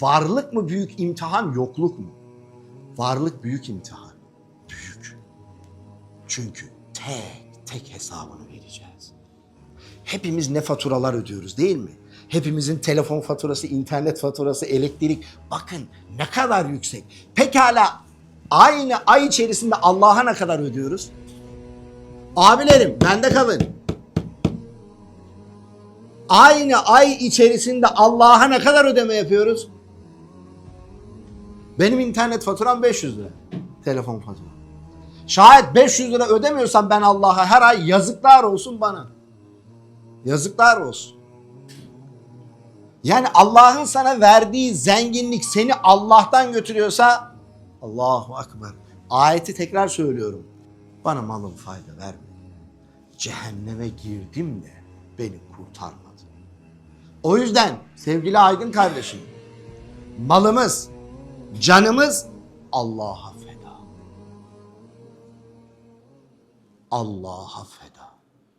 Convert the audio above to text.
Varlık mı büyük imtihan, yokluk mu? Varlık büyük imtihan. Büyük. Çünkü tek tek hesabını vereceğiz. Hepimiz ne faturalar ödüyoruz değil mi? Hepimizin telefon faturası, internet faturası, elektrik. Bakın ne kadar yüksek. Pekala aynı ay içerisinde Allah'a ne kadar ödüyoruz? Abilerim bende kalın. Aynı ay içerisinde Allah'a ne kadar ödeme yapıyoruz? Benim internet faturam 500 lira. Telefon faturam. Şayet 500 lira ödemiyorsam ben Allah'a her ay yazıklar olsun bana. Yazıklar olsun. Yani Allah'ın sana verdiği zenginlik seni Allah'tan götürüyorsa Allahu Ekber. Ayeti tekrar söylüyorum. Bana malın fayda vermedi. Cehenneme girdim de beni kurtarmadı. O yüzden sevgili aydın kardeşim malımız, canımız Allah'a feda. Allah'a feda.